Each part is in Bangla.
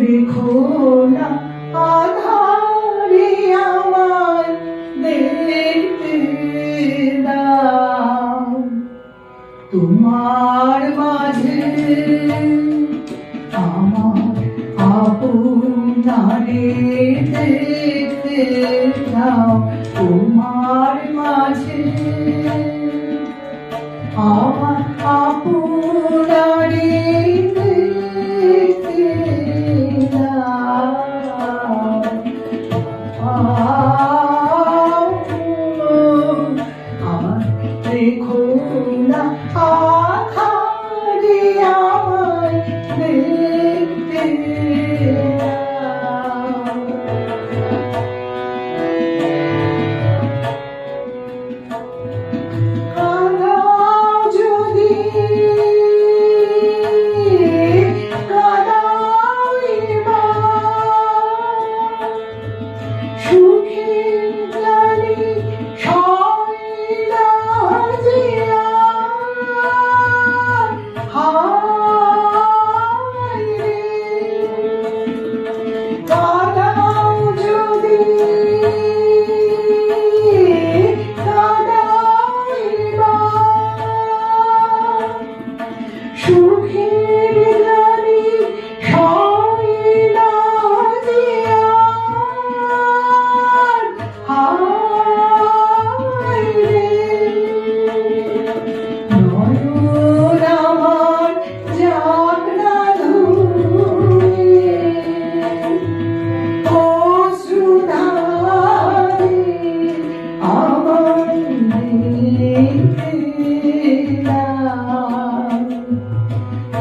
রেখো না আধারে আমার দেখতে দাও তোমার মাঝে আমার আপনারে দেখতে দাও খোলা আ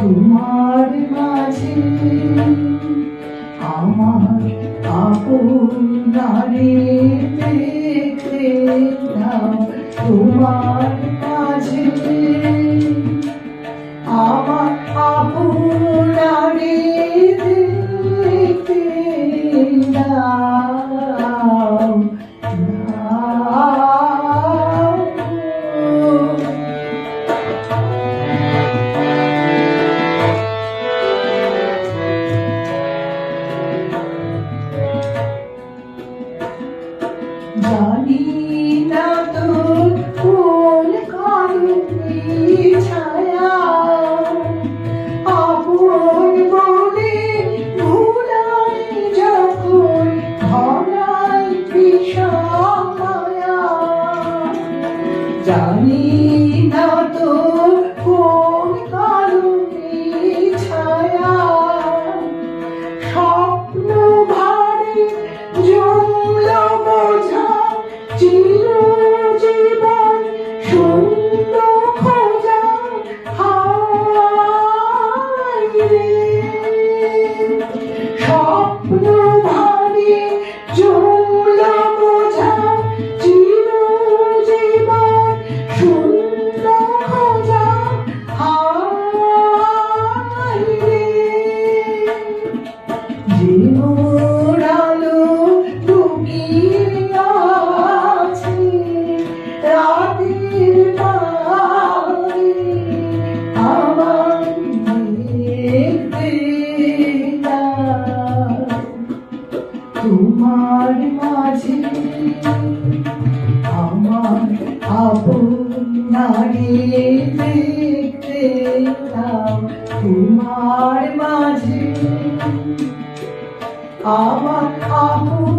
তোমার মাঝে আমার আপনারে দেখতে তোমার মাঝে আমার আপনারে আমার মাঝে আমার আপনারে দেখতে তোমার মাঝে আমার আপন